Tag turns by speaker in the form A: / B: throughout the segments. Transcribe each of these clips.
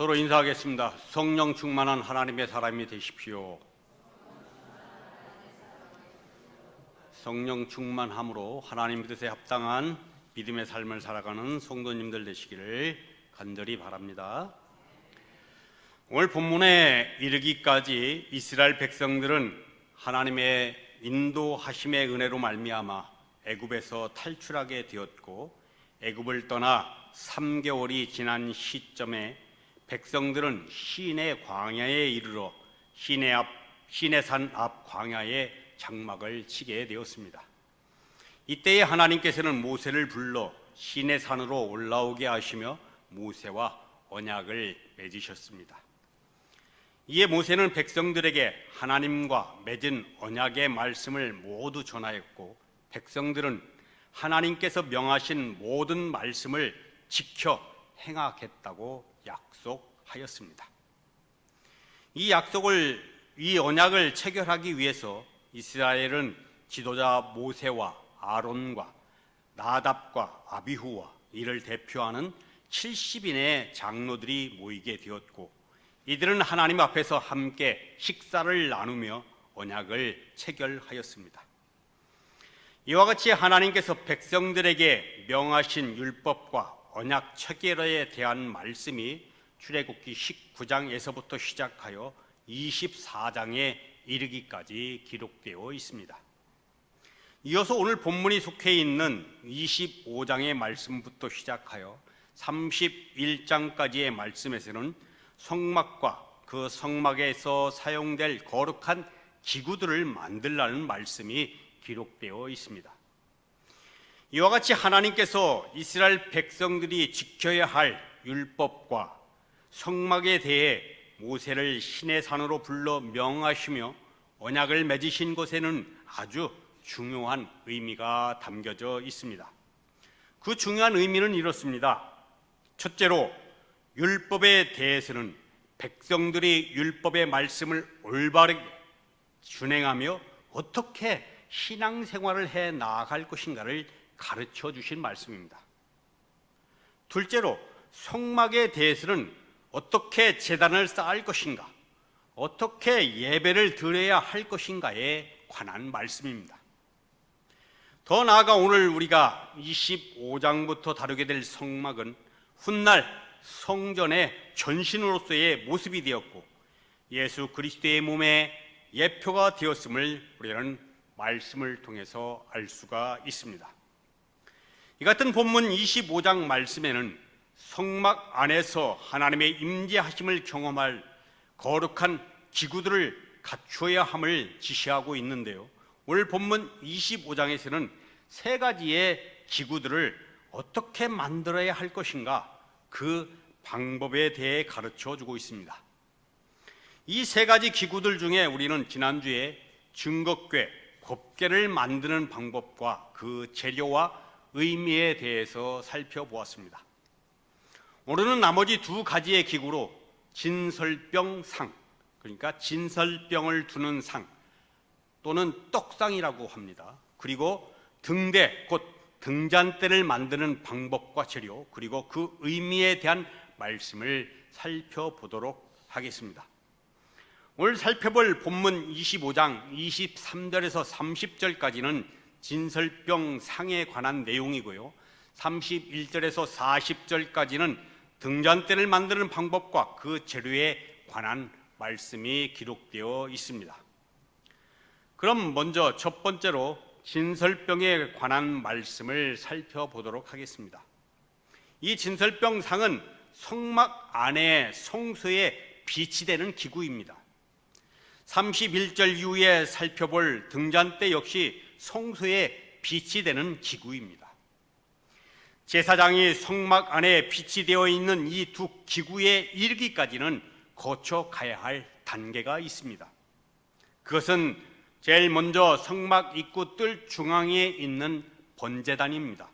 A: 서로 인사하겠습니다. 성령 충만한 하나님의 사람이 되십시오. 성령 충만함으로 하나님 뜻에 합당한 믿음의 삶을 살아가는 성도님들 되시기를 간절히 바랍니다. 오늘 본문에 이르기까지 이스라엘 백성들은 하나님의 인도하심의 은혜로 말미암아 애굽에서 탈출하게 되었고 애굽을 떠나 3개월이 지난 시점에 백성들은 시내 광야에 이르러 시내 앞 시내산 앞 광야에 장막을 치게 되었습니다. 이때에 하나님께서는 모세를 불러 시내산으로 올라오게 하시며 모세와 언약을 맺으셨습니다. 이에 모세는 백성들에게 하나님과 맺은 언약의 말씀을 모두 전하였고 백성들은 하나님께서 명하신 모든 말씀을 지켜 행하겠다고 약속하였습니다. 이 약속을 이 언약을 체결하기 위해서 이스라엘은 지도자 모세와 아론과 나답과 아비후와 이를 대표하는 70인의 장로들이 모이게 되었고 이들은 하나님 앞에서 함께 식사를 나누며 언약을 체결하였습니다. 이와 같이 하나님께서 백성들에게 명하신 율법과 언약 체결에 대한 말씀이 출애굽기 19장에서부터 시작하여 24장에 이르기까지 기록되어 있습니다. 이어서 오늘 본문이 속해 있는 25장의 말씀부터 시작하여 31장까지의 말씀에서는 성막과 그 성막에서 사용될 거룩한 기구들을 만들라는 말씀이 기록되어 있습니다. 이와 같이 하나님께서 이스라엘 백성들이 지켜야 할 율법과 성막에 대해 모세를 신의 산으로 불러 명하시며 언약을 맺으신 것에는 아주 중요한 의미가 담겨져 있습니다. 그 중요한 의미는 이렇습니다. 첫째로 율법에 대해서는 백성들이 율법의 말씀을 올바르게 준행하며 어떻게 신앙생활을 해 나아갈 것인가를 가르쳐 주신 말씀입니다. 둘째로 성막에 대해서는 어떻게 재단을 쌓을 것인가, 어떻게 예배를 드려야 할 것인가에 관한 말씀입니다. 더 나아가 오늘 우리가 25장부터 다루게 될 성막은 훗날 성전의 전신으로서의 모습이 되었고 예수 그리스도의 몸의 예표가 되었음을 우리는 말씀을 통해서 알 수가 있습니다. 이 같은 본문 25장 말씀에는 성막 안에서 하나님의 임재하심을 경험할 거룩한 기구들을 갖추어야 함을 지시하고 있는데요. 오늘 본문 25장에서는 세 가지의 기구들을 어떻게 만들어야 할 것인가 그 방법에 대해 가르쳐 주고 있습니다. 이 세 가지 기구들 중에 우리는 지난주에 증거궤, 법궤를 만드는 방법과 그 재료와 의미에 대해서 살펴보았습니다. 오늘은 나머지 두 가지의 기구로 진설병 상, 그러니까 진설병을 두는 상 또는 떡상이라고 합니다. 그리고 등대, 곧 등잔대를 만드는 방법과 재료, 그리고 그 의미에 대한 말씀을 살펴보도록 하겠습니다. 오늘 살펴볼 본문 25장 23절에서 30절까지는 진설병 상에 관한 내용이고요. 31절에서 40절까지는 등잔대를 만드는 방법과 그 재료에 관한 말씀이 기록되어 있습니다. 그럼 먼저 첫 번째로 진설병에 관한 말씀을 살펴보도록 하겠습니다. 이 진설병 상은 성막 안에 성소에 비치되는 기구입니다. 31절 이후에 살펴볼 등잔대 역시 성소에 비치되는 기구입니다. 제사장이 성막 안에 비치되어 있는 이 두 기구에 이르기까지는 거쳐 가야 할 단계가 있습니다. 그것은 제일 먼저 성막 입구 뜰 중앙에 있는 번제단입니다.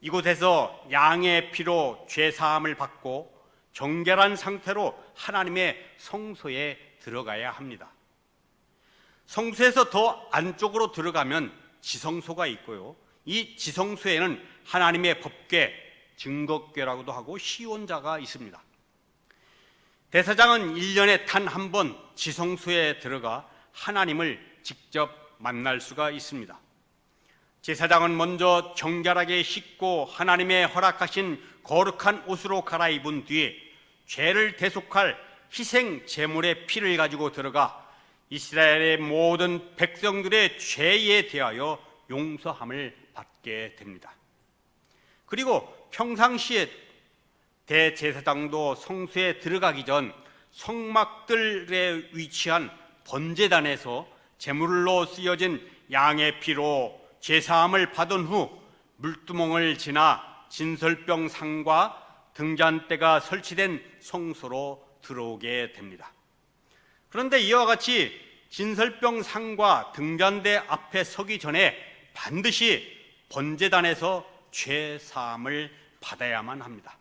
A: 이곳에서 양의 피로 죄 사함을 받고 정결한 상태로 하나님의 성소에 들어가야 합니다. 성소에서 더 안쪽으로 들어가면 지성소가 있고요. 이 지성소에는 하나님의 법궤, 증거궤라고도 하고 시온자가 있습니다. 대사장은 1년에 단 한 번 지성소에 들어가 하나님을 직접 만날 수가 있습니다. 제사장은 먼저 정결하게 씻고 하나님의 허락하신 거룩한 옷으로 갈아입은 뒤에 죄를 대속할 희생 제물의 피를 가지고 들어가 이스라엘의 모든 백성들의 죄에 대하여 용서함을 받게 됩니다. 그리고 평상시에 대제사장도 성소에 들어가기 전 성막들에 위치한 번제단에서 제물로 쓰여진 양의 피로 제사함을 받은 후 물두멍을 지나 진설병 상과 등잔대가 설치된 성소로 들어오게 됩니다. 그런데 이와 같이 진설병 상과 등잔대 앞에 서기 전에 반드시 번제단에서 죄 사함을 받아야만 합니다.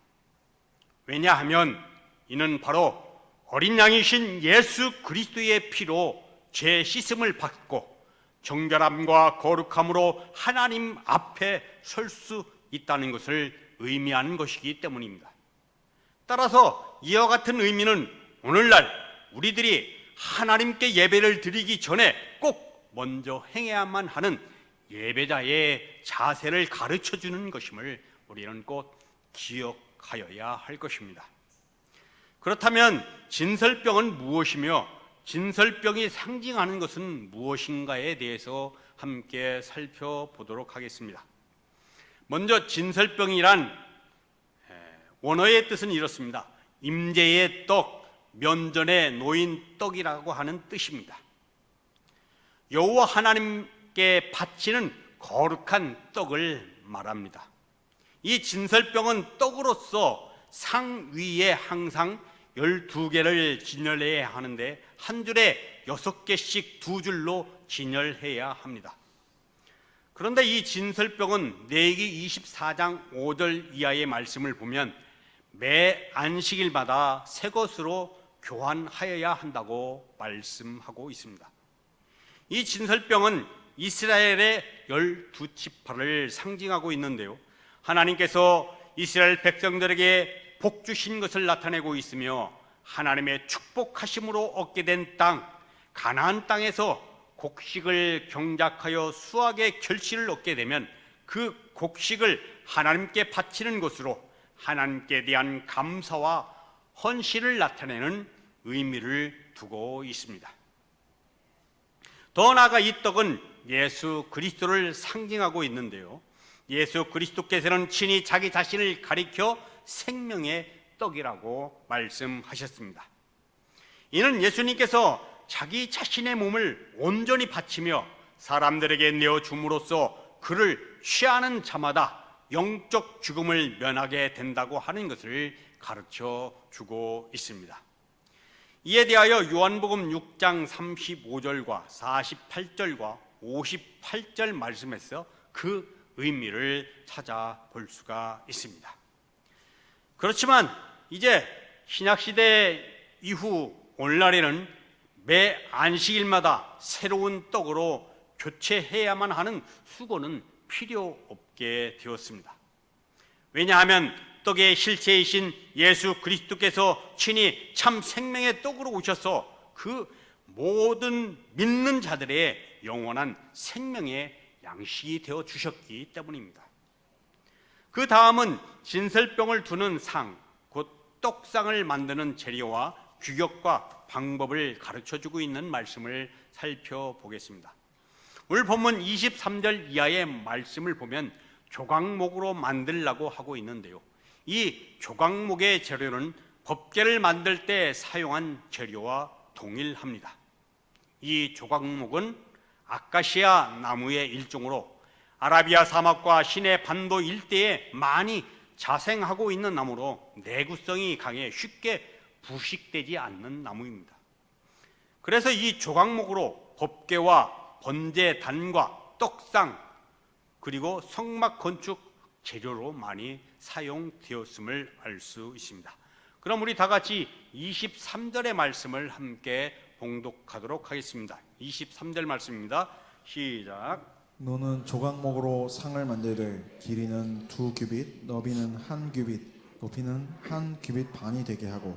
A: 왜냐하면 이는 바로 어린 양이신 예수 그리스도의 피로 죄 씻음을 받고 정결함과 거룩함으로 하나님 앞에 설 수 있다는 것을 의미하는 것이기 때문입니다. 따라서 이와 같은 의미는 오늘날 우리들이 하나님께 예배를 드리기 전에 꼭 먼저 행해야만 하는 예배자의 자세를 가르쳐 주는 것임을 우리는 꼭 기억하여야 할 것입니다. 그렇다면 진설병은 무엇이며 진설병이 상징하는 것은 무엇인가에 대해서 함께 살펴보도록 하겠습니다. 먼저 진설병이란 에, 원어의 뜻은 이렇습니다. 임재의 떡, 면전에 놓인 떡이라고 하는 뜻입니다. 여호와 하나님께 바치는 거룩한 떡을 말합니다. 이 진설병은 떡으로서 상 위에 항상 12개를 진열해야 하는데 한 줄에 6개씩 두 줄로 진열해야 합니다. 그런데 이 진설병은 내기 24장 5절 이하의 말씀을 보면 매 안식일마다 새 것으로 교환하여야 한다고 말씀하고 있습니다. 이 진설병은 이스라엘의 열두 지파를 상징하고 있는데요. 하나님께서 이스라엘 백성들에게 복 주신 것을 나타내고 있으며 하나님의 축복하심으로 얻게 된 땅 가나안 땅에서 곡식을 경작하여 수확의 결실을 얻게 되면 그 곡식을 하나님께 바치는 것으로 하나님께 대한 감사와 헌신을 나타내는 의미를 두고 있습니다. 더 나아가 이 떡은 예수 그리스도를 상징하고 있는데요. 예수 그리스도께서는 친히 자기 자신을 가리켜 생명의 떡이라고 말씀하셨습니다. 이는 예수님께서 자기 자신의 몸을 온전히 바치며 사람들에게 내어 줌으로써 그를 취하는 자마다 영적 죽음을 면하게 된다고 하는 것을 가르쳐 주고 있습니다. 이에 대하여 요한복음 6장 35절과 48절과 58절 말씀에서 그 의미를 찾아볼 수가 있습니다. 그렇지만 이제 신약시대 이후 오늘날에는 매 안식일마다 새로운 떡으로 교체해야만 하는 수고는 필요 없게 되었습니다. 왜냐하면 떡의 실체이신 예수 그리스도께서 친히 참 생명의 떡으로 오셔서 그 모든 믿는 자들의 영원한 생명의 양식이 되어 주셨기 때문입니다. 그 다음은 진설병을 두는 상, 곧 떡상을 만드는 재료와 규격과 방법을 가르쳐 주고 있는 말씀을 살펴보겠습니다. 오늘 본문 23절 이하의 말씀을 보면 조각목으로 만들라고 하고 있는데요. 이 조각목의 재료는 법계를 만들 때 사용한 재료와 동일합니다. 이 조각목은 아카시아 나무의 일종으로 아라비아 사막과 시내 반도 일대에 많이 자생하고 있는 나무로 내구성이 강해 쉽게 부식되지 않는 나무입니다. 그래서 이 조각목으로 법계와 번제 단과 떡상 그리고 성막 건축 재료로 많이 사용되었음을 알 수 있습니다. 그럼 우리 다 같이 23절의 말씀을 함께 봉독하도록 하겠습니다. 23절 말씀입니다. 시작.
B: 너는 조각목으로 상을 만들되 길이는 두 규빗, 너비는 한 규빗, 높이는 한 규빗 반이 되게 하고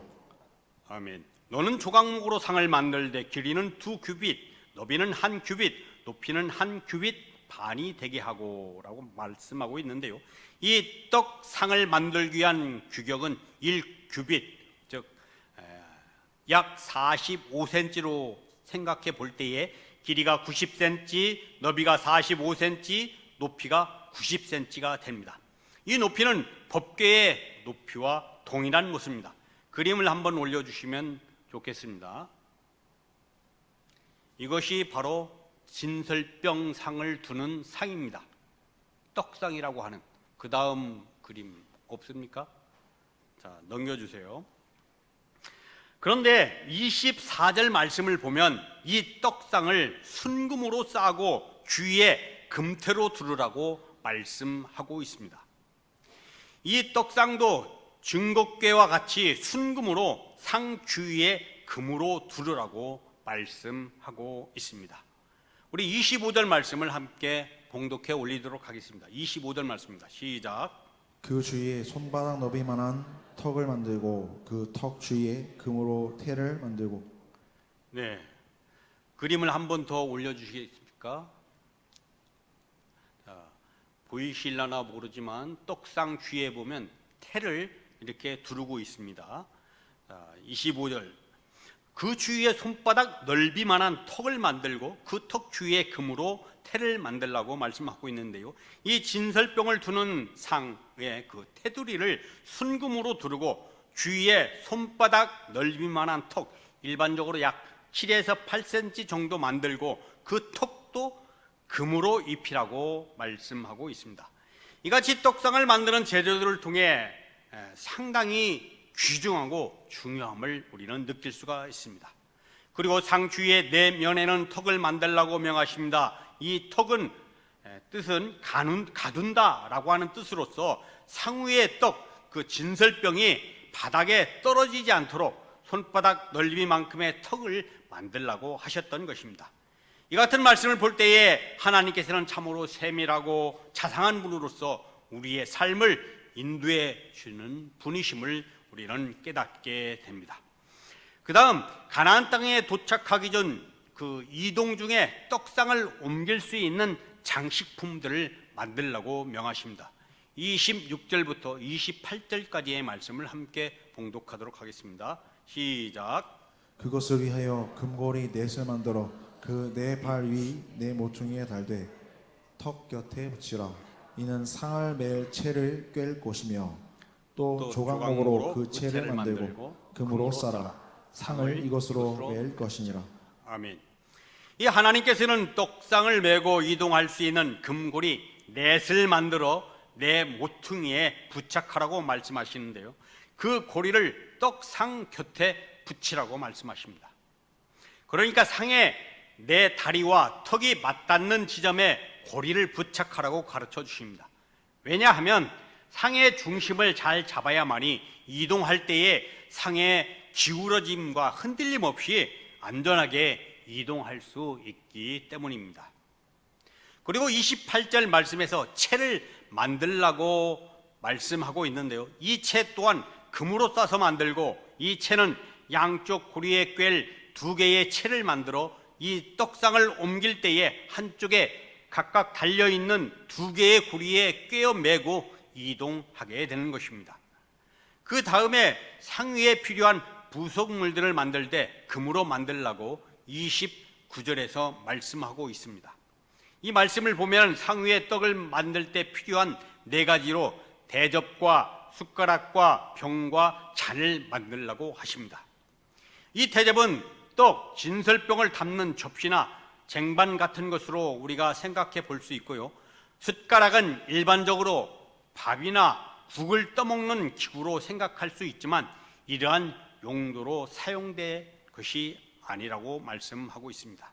A: 아멘. 너는 조각목으로 상을 만들되 길이는 두 규빗, 너비는 한 규빗, 높이는 한 규빗 반이 되게 하고라고 말씀하고 있는데요. 이 떡상을 만들기 위한 규격은 1규빗, 즉 약 45cm로 생각해 볼 때에 길이가 90cm, 너비가 45cm, 높이가 90cm가 됩니다. 이 높이는 법궤의 높이와 동일한 모습입니다. 그림을 한번 올려주시면 좋겠습니다. 이것이 바로 진설병 상을 두는 상입니다. 떡상이라고 하는 그 다음 그림 없습니까? 자, 넘겨주세요. 그런데 24절 말씀을 보면 이 떡상을 순금으로 싸고 주위에 금태로 두르라고 말씀하고 있습니다. 이 떡상도 증거궤와 같이 순금으로 상 주위에 금으로 두르라고 말씀하고 있습니다. 우리 25절 말씀을 함께 봉독해 올리도록 하겠습니다. 25절 말씀입니다. 시작.
B: 그 주위에 손바닥 너비만한 턱을 만들고 그 턱 주위에 금으로 태를 만들고
A: 네. 그림을 한 번 더 올려주시겠습니까? 자, 보이실라나 모르지만 떡상 뒤에 보면 태를 이렇게 두르고 있습니다. 자, 25절. 그 주위에 손바닥 넓이만한 턱을 만들고 그 턱 주위에 금으로 태를 만들라고 말씀하고 있는데요. 이 진설병을 두는 상의 그 테두리를 순금으로 두르고 주위에 손바닥 넓이만한 턱, 일반적으로 약 7에서 8cm 정도 만들고 그 턱도 금으로 입히라고 말씀하고 있습니다. 이같이 떡상을 만드는 재료들을 통해 에, 상당히 귀중하고 중요함을 우리는 느낄 수가 있습니다. 그리고 상 주위의 네 면에는 턱을 만들라고 명하십니다. 이 턱은 에, 뜻은 가둔, 가둔다라고 하는 뜻으로서 상위의 떡, 그 진설병이 바닥에 떨어지지 않도록 손바닥 넓이만큼의 턱을 만들라고 하셨던 것입니다. 이 같은 말씀을 볼 때에 하나님께서는 참으로 세밀하고 자상한 분으로서 우리의 삶을 인도해 주는 분이심을 우리는 깨닫게 됩니다. 그 다음 가나안 땅에 도착하기 전 그 이동 중에 떡상을 옮길 수 있는 장식품들을 만들라고 명하십니다. 26절부터 28절까지의 말씀을 함께 봉독하도록 하겠습니다. 시작.
B: 그것을 위하여 금고리 넷을 만들어 그 네 발 위 네 모퉁이에 달되 턱 곁에 붙이라 이는 상을 맬 채를 꿰 곳이며 또,
A: 또
B: 조각목으로 그
A: 채를
B: 만들고 금으로 싸라 상을
A: 이것으로
B: 맬 것이니라
A: 아멘. 이 하나님께서는 떡상을 메고 이동할 수 있는 금고리 넷을 만들어 내 모퉁이에 부착하라고 말씀하시는데요. 그 고리를 떡상 곁에 붙이라고 말씀하십니다. 그러니까 상에 내 다리와 턱이 맞닿는 지점에 고리를 부착하라고 가르쳐 주십니다. 왜냐하면 상의 중심을 잘 잡아야만이 이동할 때에 상의 기울어짐과 흔들림 없이 안전하게 이동할 수 있기 때문입니다. 그리고 28절 말씀에서 채를 만들라고 말씀하고 있는데요. 이 채 또한 금으로 싸서 만들고 이 채는 양쪽 고리에 꿰 두 개의 채를 만들어 이 떡상을 옮길 때에 한쪽에 각각 달려 있는 두 개의 고리에 꿰어 매고 이동하게 되는 것입니다. 그 다음에 상위에 필요한 부속물들을 만들 때 금으로 만들라고 29절에서 말씀하고 있습니다. 이 말씀을 보면 상위의 떡을 만들 때 필요한 네 가지로 대접과 숟가락과 병과 잔을 만들라고 하십니다. 이 대접은 떡, 진설병을 담는 접시나 쟁반 같은 것으로 우리가 생각해 볼 수 있고요. 숟가락은 일반적으로 밥이나 국을 떠먹는 기구로 생각할 수 있지만 이러한 용도로 사용될 것이 아니라고 말씀하고 있습니다.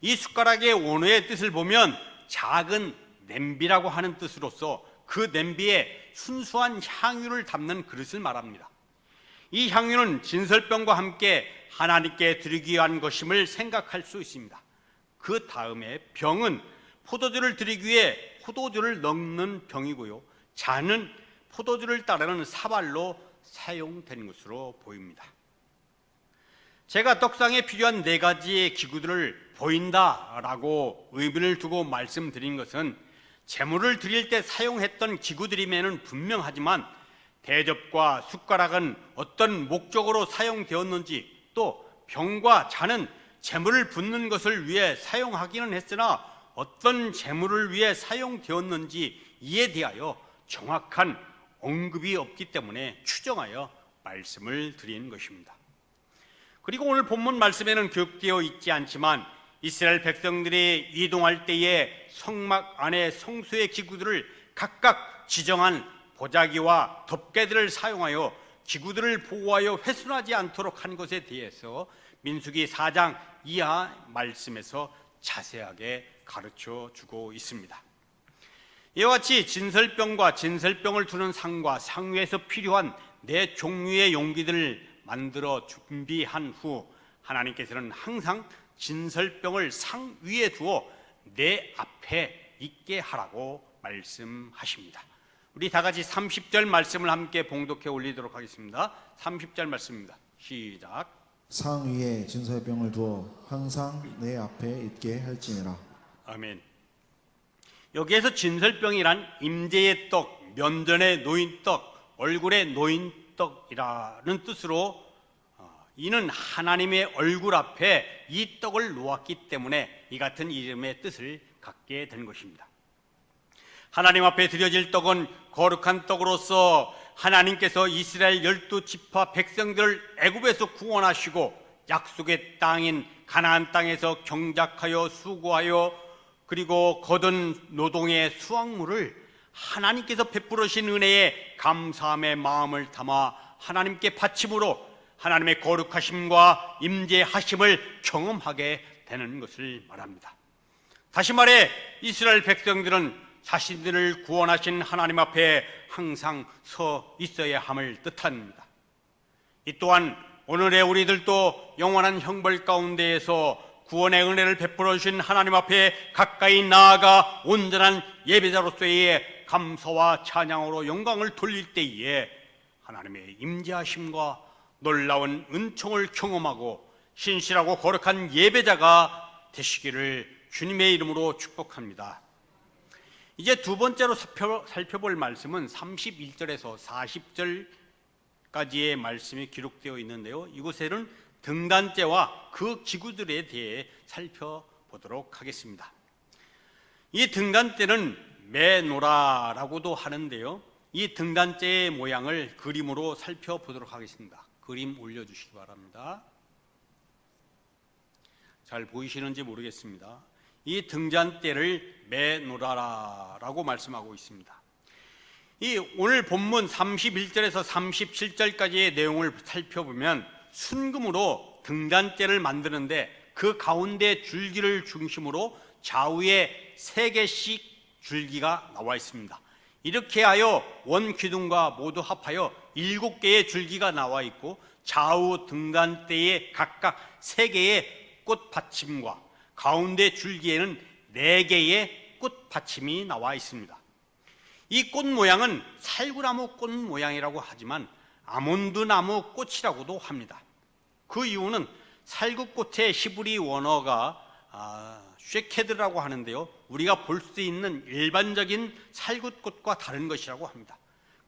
A: 이 숟가락의 원어의 뜻을 보면 작은 냄비라고 하는 뜻으로서 그 냄비에 순수한 향유를 담는 그릇을 말합니다. 이 향유는 진설병과 함께 하나님께 드리기 위한 것임을 생각할 수 있습니다. 그 다음에 병은 포도주를 드리기 위해 포도주를 넣는 병이고요. 잔은 포도주를 따르는 사발로 사용되는 것으로 보입니다. 제가 떡상에 필요한 네 가지의 기구들을 보인다라고 의미를 두고 말씀드린 것은 재물을 드릴 때 사용했던 기구들임에는 분명하지만 대접과 숟가락은 어떤 목적으로 사용되었는지 또 병과 잔은 재물을 붓는 것을 위해 사용하기는 했으나 어떤 재물을 위해 사용되었는지 이에 대하여 정확한 언급이 없기 때문에 추정하여 말씀을 드린 것입니다. 그리고 오늘 본문 말씀에는 기록되어 있지 않지만 이스라엘 백성들이 이동할 때에 성막 안에 성소의 기구들을 각각 지정한 보자기와 덮개들을 사용하여 기구들을 보호하여 훼손하지 않도록 한 것에 대해서 민수기 4장 이하 말씀에서 자세하게 가르쳐 주고 있습니다. 이와 같이 진설병과 진설병을 두는 상과 상 위에서 필요한 네 종류의 용기들을 만들어 준비한 후 하나님께서는 항상 진설병을 상 위에 두어 내 앞에 있게 하라고 말씀하십니다. 우리 다 같이 30절 말씀을 함께 봉독해 올리도록 하겠습니다. 30절 말씀입니다. 시작.
B: 상 위에 진설병을 두어 항상 내 앞에 있게 할지니라.
A: 아멘. 여기에서 진설병이란 임재의 떡, 면전에 놓인 떡, 얼굴에 놓인 떡이라는 뜻으로 어, 이는 하나님의 얼굴 앞에 이 떡을 놓았기 때문에 이 같은 이름의 뜻을 갖게 된 것입니다. 하나님 앞에 드려질 떡은 거룩한 떡으로서 하나님께서 이스라엘 열두 지파 백성들을 애굽에서 구원하시고 약속의 땅인 가나안 땅에서 경작하여 수고하여 그리고 거둔 노동의 수확물을 하나님께서 베풀으신 은혜에 감사함의 마음을 담아 하나님께 바침으로 하나님의 거룩하심과 임재하심을 경험하게 되는 것을 말합니다. 다시 말해 이스라엘 백성들은 자신들을 구원하신 하나님 앞에 항상 서 있어야 함을 뜻합니다. 이 또한 오늘의 우리들도 영원한 형벌 가운데에서 구원의 은혜를 베풀어 주신 하나님 앞에 가까이 나아가 온전한 예배자로서의 감사와 찬양으로 영광을 돌릴 때에 하나님의 임재하심과 놀라운 은총을 경험하고 신실하고 거룩한 예배자가 되시기를 주님의 이름으로 축복합니다. 이제 두 번째로 살펴, 살펴볼 말씀은 31절에서 40절까지의 말씀이 기록되어 있는데요. 이곳에는 등단제와 그 기구들에 대해 살펴보도록 하겠습니다. 이 등단대는 매노라라고도 하는데요. 이 등단대의 모양을 그림으로 살펴보도록 하겠습니다. 그림 올려주시기 바랍니다. 잘 보이시는지 모르겠습니다. 이 등잔대를 매노라라고 말씀하고 있습니다. 이 오늘 본문 31절에서 37절까지의 내용을 살펴보면 순금으로 등잔대를 만드는데 그 가운데 줄기를 중심으로 좌우에 세 개씩 줄기가 나와 있습니다. 이렇게 하여 원 기둥과 모두 합하여 일곱 개의 줄기가 나와 있고 좌우 등단대에 각각 세 개의 꽃 받침과 가운데 줄기에는 네 개의 꽃 받침이 나와 있습니다. 이 꽃 모양은 살구나무 꽃 모양이라고 하지만 아몬드 나무 꽃이라고도 합니다. 그 이유는 살구꽃의 히브리 원어가 아, 쉐케드라고 하는데요. 우리가 볼 수 있는 일반적인 살구꽃과 다른 것이라고 합니다.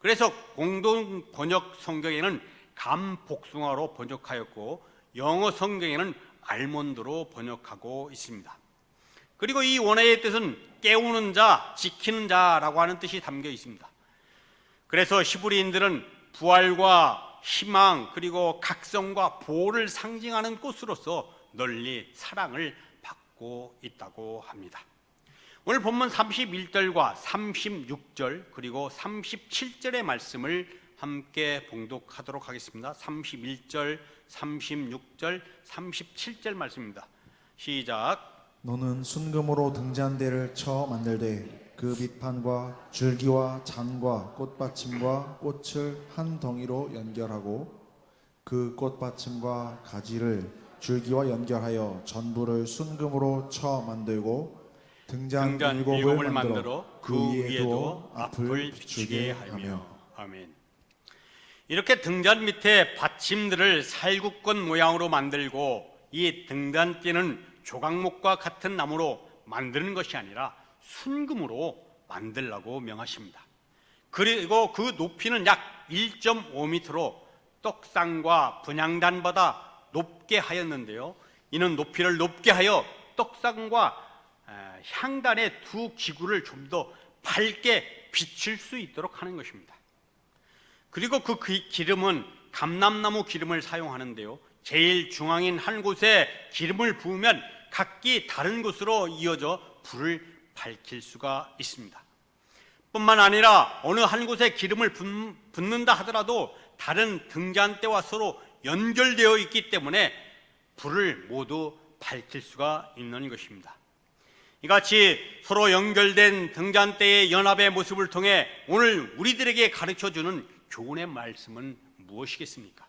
A: 그래서 공동 번역 성경에는 감복숭아로 번역하였고 영어 성경에는 알몬드로 번역하고 있습니다. 그리고 이 원어의 뜻은 깨우는 자, 지키는 자라고 하는 뜻이 담겨 있습니다. 그래서 히브리인들은 부활과 희망 그리고 각성과 보호를 상징하는 꽃으로서 널리 사랑을 받고 있다고 합니다. 오늘 본문 31절과 36절 그리고 37절의 말씀을 함께 봉독하도록 하겠습니다. 31절, 36절, 37절 말씀입니다. 시작.
B: 너는 순금으로 등잔대를 쳐 만들되 그 밑판과 줄기와 잔과 꽃받침과 꽃을 한 덩이로 연결하고 그 꽃받침과 가지를 줄기와 연결하여 전부를 순금으로 쳐 만들고 등잔,
A: 등잔
B: 일곱을, 만들어 그 위에 두어 앞을 비추게 하며
A: 아멘. 이렇게 등잔 밑에 받침들을 살구권 모양으로 만들고 이 등잔대는 조각목과 같은 나무로 만드는 것이 아니라 순금으로 만들라고 명하십니다. 그리고 그 높이는 약 1.5m로 떡상과 분향단보다 높게 하였는데요. 이는 높이를 높게 하여 떡상과 에, 향단의 두 기구를 좀 더 밝게 비칠 수 있도록 하는 것입니다. 그리고 그 기- 기름은 감람나무 기름을 사용하는데요. 제일 중앙인 한 곳에 기름을 부으면 각기 다른 곳으로 이어져 불을 밝힐 수가 있습니다. 뿐만 아니라 어느 한 곳에 기름을 붓- 붓는다 하더라도 다른 등잔대와 서로 연결되어 있기 때문에 불을 모두 밝힐 수가 있는 것입니다. 이같이 서로 연결된 등잔대의 연합의 모습을 통해 오늘 우리들에게 가르쳐 주는 교훈의 말씀은 무엇이겠습니까?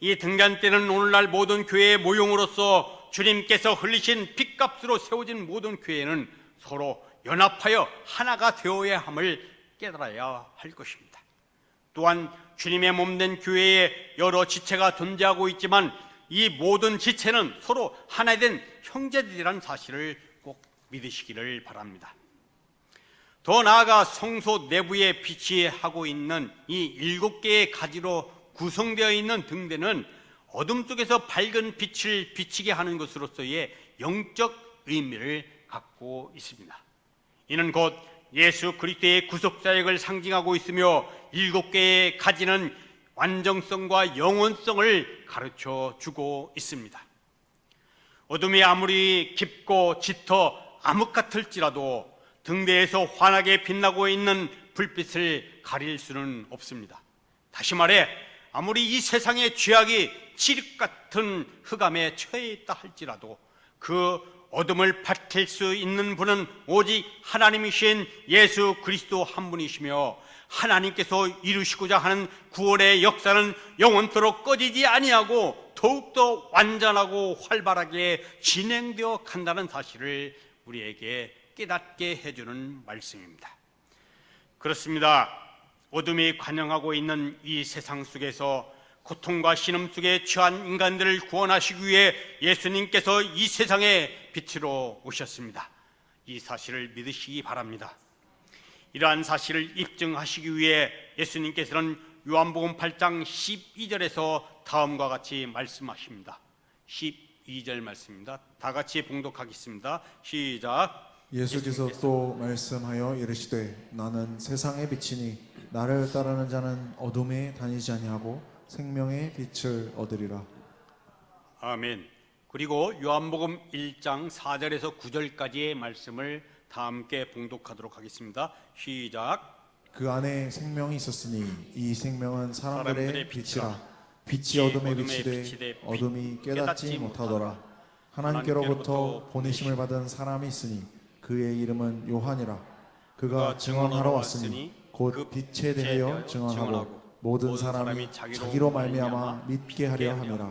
A: 이 등잔대는 오늘날 모든 교회의 모형으로서 주님께서 흘리신 핏값으로 세워진 모든 교회는 서로 연합하여 하나가 되어야 함을 깨달아야 할 것입니다. 또한 주님의 몸된 교회에 여러 지체가 존재하고 있지만 이 모든 지체는 서로 하나 된 형제들이라는 사실을 꼭 믿으시기를 바랍니다. 더 나아가 성소 내부에 비치하고 있는 이 일곱 개의 가지로 구성되어 있는 등대는 어둠 속에서 밝은 빛을 비치게 하는 것으로서의 영적 의미를 갖고 있습니다. 이는 곧 예수 그리스도의 구속 사역을 상징하고 있으며 일곱 개의 가지는 완전성과 영원성을 가르쳐 주고 있습니다. 어둠이 아무리 깊고 짙어 암흑 같을지라도 등대에서 환하게 빛나고 있는 불빛을 가릴 수는 없습니다. 다시 말해 아무리 이 세상의 죄악이 칠흑 같은 흑암에 처해 있다 할지라도 그 어둠을 밝힐 수 있는 분은 오직 하나님이신 예수 그리스도 한 분이시며 하나님께서 이루시고자 하는 구원의 역사는 영원토록 꺼지지 아니하고 더욱더 완전하고 활발하게 진행되어 간다는 사실을 우리에게 깨닫게 해주는 말씀입니다. 그렇습니다. 어둠이 관영하고 있는 이 세상 속에서 고통과 신음 속에 처한 인간들을 구원하시기 위해 예수님께서 이 세상에 빛으로 오셨습니다. 이 사실을 믿으시기 바랍니다. 이러한 사실을 입증하시기 위해 예수님께서는 요한복음 8장 12절에서 다음과 같이 말씀하십니다. 12절 말씀입니다. 다 같이 봉독하겠습니다. 시작.
B: 예수께서 또 말씀하여 이르시되 나는 세상의 빛이니 나를 따르는 자는 어둠에 다니지 아니하고 생명의 빛을 얻으리라.
A: 아멘. 그리고 요한복음 1장 4절에서 9절까지의 말씀을 다 함께 봉독하도록 하겠습니다. 시작.
B: 그 안에 생명이 있었으니 이 생명은 사람들의
A: 사람들의
B: 빛이라 빛이 어둠에 비치되
A: 비치되
B: 어둠이 깨닫지
A: 깨닫지
B: 못하더라
A: 하나님께로부터
B: 보내심을 받은 사람이 있으니 그의 이름은 요한이라.
A: 그가
B: 증언하러 왔으니
A: 곧그
B: 빛에 대하여 증언하고 모든 사람이 자기로 말미암아 믿게 하려 함이라.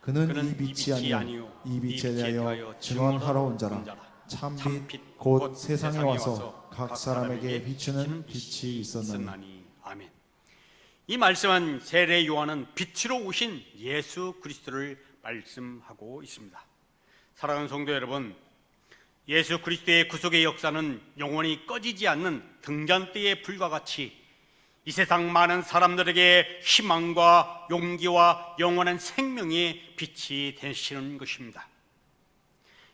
B: 그는 이 빛이 아니요. 이 빛에 대하여 증언하러 온 자라. 참빛 곧 세상에 와서 각 사람에게 비추는 빛이 있었나니.
A: 아멘. 이 말씀은 세례 요한은 빛으로 오신 예수 그리스도를 말씀하고 있습니다. 사랑하는 성도 여러분, 예수 그리스도의 구속의 역사는 영원히 꺼지지 않는 등잔대의 불과 같이 이 세상 많은 사람들에게 희망과 용기와 영원한 생명의 빛이 되시는 것입니다.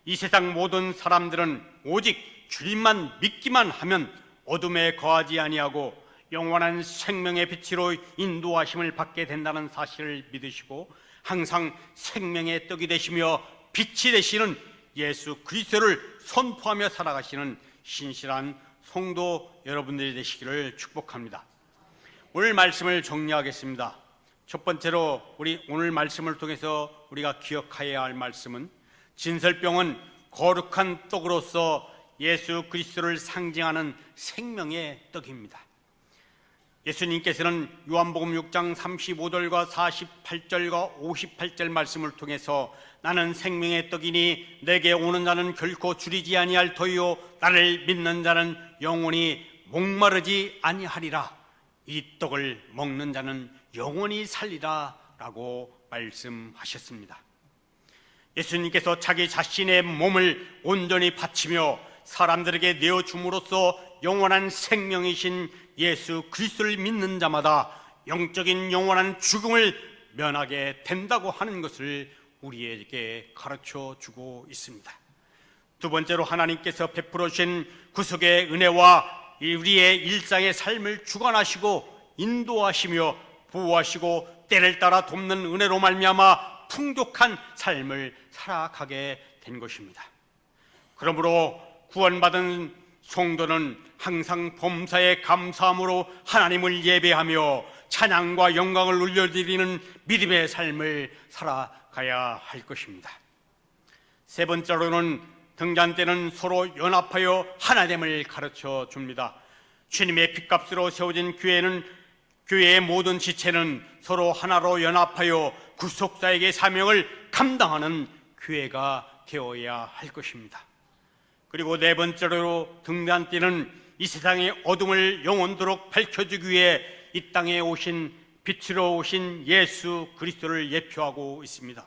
A: 이 세상 모든 사람들은 오직 주님만 믿기만 하면 어둠에 거하지 아니하고 영원한 생명의 빛으로 인도하심을 받게 된다는 사실을 믿으시고 항상 생명의 떡이 되시며 빛이 되시는 예수 그리스도를 선포하며 살아가시는 신실한 성도 여러분들이 되시기를 축복합니다. 오늘 말씀을 정리하겠습니다. 첫 번째로 우리 오늘 말씀을 통해서 우리가 기억해야 할 말씀은 진설병은 거룩한 떡으로서 예수 그리스도를 상징하는 생명의 떡입니다. 예수님께서는 요한복음 6장 35절과 48절과 58절 말씀을 통해서 나는 생명의 떡이니 내게 오는 자는 결코 줄이지 아니할 터이요 나를 믿는 자는 영원히 목마르지 아니하리라 이 떡을 먹는 자는 영원히 살리라라고 말씀하셨습니다. 예수님께서 자기 자신의 몸을 온전히 바치며 사람들에게 내어 줌으로써 영원한 생명이신 예수 그리스도를 믿는 자마다 영적인 영원한 죽음을 면하게 된다고 하는 것을 우리에게 가르쳐 주고 있습니다. 두 번째로 하나님께서 베풀어 주신 구속의 은혜와 우리의 일상의 삶을 주관하시고 인도하시며 보호하시고 때를 따라 돕는 은혜로 말미암아 풍족한 삶을 살아가게 된 것입니다. 그러므로 구원받은 성도는 항상 범사에 감사함으로 하나님을 예배하며 찬양과 영광을 올려드리는 믿음의 삶을 살아가야 할 것입니다. 세 번째로는 등잔 때는 서로 연합하여 하나됨을 가르쳐 줍니다. 주님의 핏값으로 세워진 교회는 교회의 모든 지체는 서로 하나로 연합하여 구속사에게 사명을 감당하는 교회가 되어야 할 것입니다. 그리고 네 번째로 등잔 때는 이 세상의 어둠을 영원토록 밝혀주기 위해 이 땅에 오신 빛으로 오신 예수 그리스도를 예표하고 있습니다.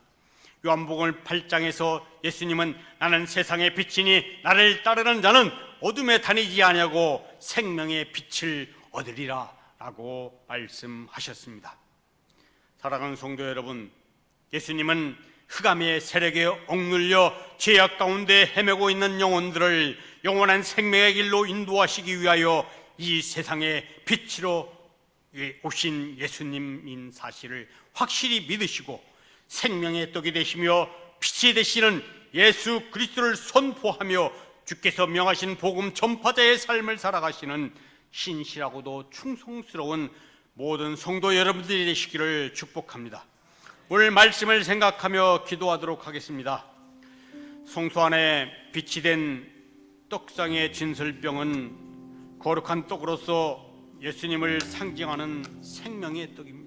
A: 요한복음 8장에서 예수님은 나는 세상의 빛이니 나를 따르는 자는 어둠에 다니지 아니하고 생명의 빛을 얻으리라라고 말씀하셨습니다. 사랑하는 성도 여러분, 예수님은 흑암의 세력에 억눌려 죄악 가운데 헤매고 있는 영혼들을 영원한 생명의 길로 인도하시기 위하여 이 세상의 빛으로 오신 예수님인 사실을 확실히 믿으시고 생명의 떡이 되시며 빛이 되시는 예수 그리스도를 선포하며 주께서 명하신 복음 전파자의 삶을 살아가시는 신실하고도 충성스러운 모든 성도 여러분들이 되시기를 축복합니다. 오늘 말씀을 생각하며 기도하도록 하겠습니다. 성소 안에 빛이 된 떡상의 진설병은 거룩한 떡으로서 예수님을 상징하는 생명의 떡입니다.